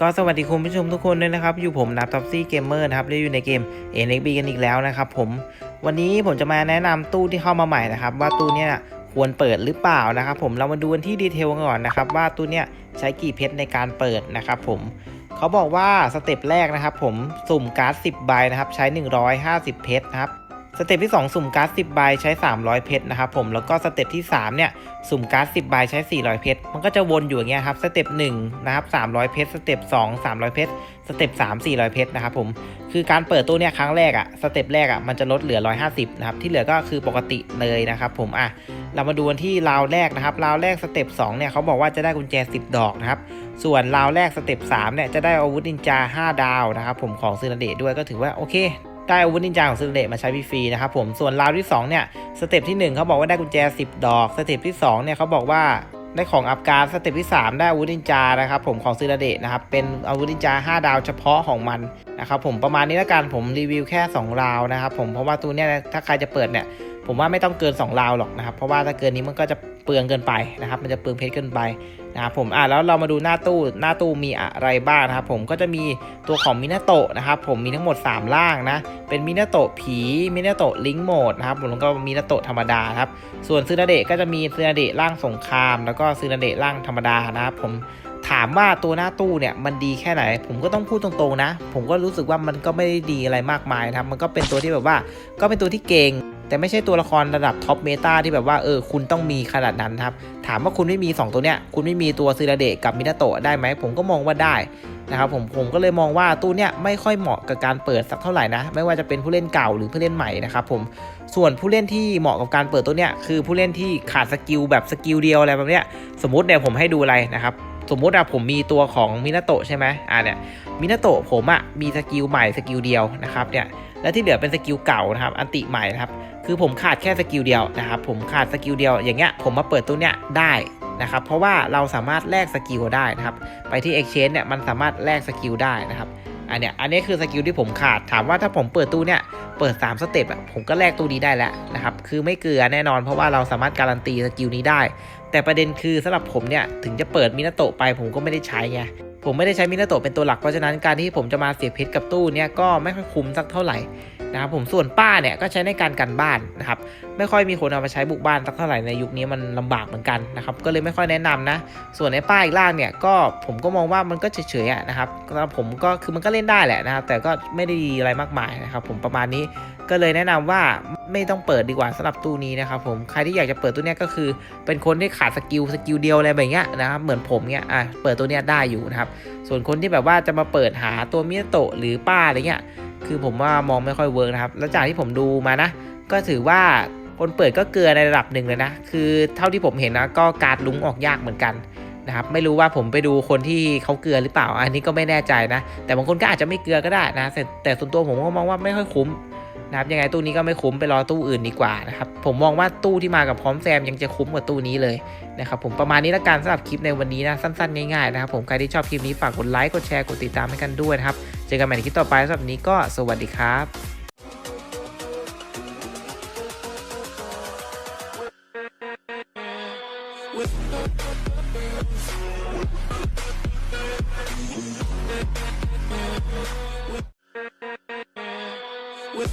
ก็สวัสดีคุณผู้ชมทุกคนด้วยนะครับ อยู่ผมนับท็อปซี่เกมเมอร์นะครับและอยู่ในเกม NXB กันอีกแล้วนะครับผม วันนี้ผมจะมาแนะนำตู้ที่เข้ามาใหม่นะครับ ว่าตู้เนี้ยควรเปิดหรือเปล่านะครับ ผมเรามาดูกันที่ดีเทลกันก่อนนะครับ ว่าตู้เนี้ยใช้กี่เพชรในการเปิดนะครับผมเขาบอกว่าสเต็ปแรกนะครับ ผมสุ่มการ์ด10ใบนะครับ ใช้ 150 เพชรนะครับ สเต็ปที่ 2 สุ่มการ์ด10ใบใช้ 300 เพชรนะครับผมแล้วก็สเต็ปที่ 3 เนี่ย สุ่มการ์ด10ใบใช้ 400 เพชรมันก็จะวนอยู่อย่างเงี้ยครับสเต็ป1นะครับ300 เพชรสเต็ป2 300 เพชรสเต็ป3 400 เพชรนะครับผมคือการเปิดตู้เนี่ยครั้งแรกอะสเต็ปแรกอะมันจะลดเหลือ 150นะครับที่เหลือก็คือปกติเลยนะครับผมอะเรามาดูกันที่ราวแรกนะครับราวแรกสเต็ป2เนี่ยเขาบอกว่าจะได้กุญแจ 10 ดอกนะครับส่วนราวแรกสเต็ป3เนี่ยจะได้อาวุธนินจา 5 ดาวนะครับผมของซึนาเดะด้วยก็ถือว่าโอเค ได้อาวุธนินจาของซึเดะมาใช้ฟรีๆนะครับผมส่วนราวที่สองเนี่ยสเต็ปที่ 1 เขาบอกว่าได้กุญแจ 10 ดอกสเต็ปที่2เนี่ยเขาบอกว่าได้ของอัพการสเต็ปที่ 3 ได้อาวุธนินจานะครับผมของซึเดะนะครับเป็นอาวุธนินจา 5 ดาวเฉพาะของมันนะครับผมประมาณนี้แล้วกันผมรีวิวแค่ 2 ราวนะครับผมเพราะว่าตัวเนี้ยถ้าใครจะเปิดเนี่ยผมว่าไม่ต้องเกิน 2 ราวหรอกนะครับเพราะว่าถ้าเกินนี้มันก็จะเปลืองเกินไปนะครับมันจะเปลืองเพชรเกินไป นะครับผมอะแล้วเรามาดูหน้าตู้หน้าตู้มีอะไรบ้างนะครับผมก็จะมีตัวของมินาโตะนะครับผมมีทั้งหมด 3 ล่างนะเป็นมินาโตะผีมินาโตะลิงโหมดนะครับผมแล้วก็มินาโตะธรรมดาครับส่วนซึนาเดะก็จะมีซึนาเดะร่างสงคราม แล้วก็ซึนาเดะร่างธรรมดานะครับผมถามว่าตัวหน้าตู้เนี่ยมันดีแค่ไหน ผมก็ต้องพูดตรงๆนะ ผมก็รู้สึกว่ามันก็ไม่ได้ดีอะไรมากมายนะครับมันก็เป็นตัวที่แบบว่าก็เป็นตัวที่เก่ง แต่ไม่ใช่ตัวละครระดับท็อปเมตาที่แบบว่าเออคุณต้องมีขนาดนั้นครับ ถามว่าคุณไม่มี 2 ตัวเนี้ยคุณไม่มีตัวซึนาเดะกับมินาโตะได้ไหมผมก็มองว่าได้นะครับผมผมก็เลยมองว่าตู้เนี้ยไม่ค่อยเหมาะกับการเปิดสักเท่าไหร่นะ ไม่ว่าจะเป็นผู้เล่นเก่าหรือผู้เล่นใหม่นะครับผมส่วนผู้เล่นที่เหมาะกับการเปิดตัวเนี้ยคือผู้เล่นที่ขาดสกิลแบบสกิลเดียวอะไรแบบเนี้ยสมมติเนี่ยผมให้ดูอะไรนะครับ สมมุติอะผมมีตัวของมินาโตะใช่ไหมอ่าเนี่ยมินาโตะผมอะมีสกิลใหม่สกิลเดียวนะครับเนี่ยและที่เหลือเป็นสกิลเก่านะครับ อันติใหม่นะครับ คือผมขาดแค่สกิลเดียวนะครับ ผมขาดสกิลเดียวอย่างเงี้ยผมมาเปิดตัวเนี้ยได้นะครับ เพราะว่าเราสามารถแลกสกิลได้นะครับ ไปที่ Exchange เนี่ยมันสามารถแลกสกิลได้นะครับ อันเนี้ยอันนี้คือสกิลที่ผมขาดถามว่าถ้าผมเปิดตู้เนี่ยเปิด 3 สเต็ปอะผมก็แลกตู้นี้ได้แล้วนะครับคือไม่เกลือแน่นอนเพราะว่าเราสามารถการันตีสกิลนี้ได้ แต่ประเด็นคือสำหรับผมเนี่ยถึงจะเปิดมินาโตะไปผมก็ไม่ได้ใช้ไงผมไม่ได้ใช้มินาโตะเป็นตัวหลักเพราะฉะนั้นการที่ผมจะมาเสียเพชรกับตู้เนี่ยก็ไม่ค่อยคุ้มสักเท่าไหร่ นะครับผมส่วนป้าเนี่ยก็ใช้ในการกันบ้านนะครับไม่ค่อยมีคนเอามาใช้บุกบ้านสักเท่าไหร่ในยุคนี้มันลำบากเหมือนกันนะครับก็เลยไม่ค่อยแนะนำนะ ส่วนในป้าอีกล่างเนี่ยก็ผมก็มองว่ามันก็เฉยๆนะครับสำหรับผมก็คือมันก็เล่นได้แหละนะครับแต่ก็ไม่ได้ดีอะไรมากมายนะครับผมประมาณนี้ก็เลยแนะนำว่าไม่ต้องเปิดดีกว่าสำหรับตู้นี้นะครับผมใครที่อยากจะเปิดตู้เนี้ยก็คือ เป็นคนที่ขาดสกิลสกิลเดียวอะไรแบบเนี้ยนะครับเหมือนผมเนี้ยอะเปิดตัวเนี้ยได้อยู่นะครับส่วนคนที่แบบว่าจะมาเปิดหาตัวมิโตะหรือป้าอะไรเงี้ย คือผมว่ามองไม่ค่อยเวิร์กนะครับ แล้วจากที่ผมดูมานะ ก็ถือว่าคนเปิดก็เกลือในระดับหนึ่งเลยนะ คือเท่าที่ผมเห็นนะก็การลุ้งออกยากเหมือนกันนะครับ ไม่รู้ว่าผมไปดูคนที่เขาเกลือหรือเปล่า อันนี้ก็ไม่แน่ใจนะ แต่บางคนก็อาจจะไม่เกลือก็ได้นะ แต่ส่วนตัวผมก็มองว่าไม่ค่อยคุ้ม นะครับยังไงตู้นี้ก็ไม่คุ้มไปรอตู้อื่นดีกว่านะครับผมมองว่าตู้ที่มากับพร้อมแซมยังจะคุ้มกว่าตู้นี้เลยนะครับผมประมาณนี้ละกันสำหรับคลิปในวันนี้นะสั้นๆง่ายๆนะครับผมใครที่ชอบคลิปนี้ฝากกดไลค์กดแชร์กดติดตามให้กันด้วยนะครับเจอกันใหม่ในคลิปต่อไปสำหรับนี้ก็สวัสดีครับ With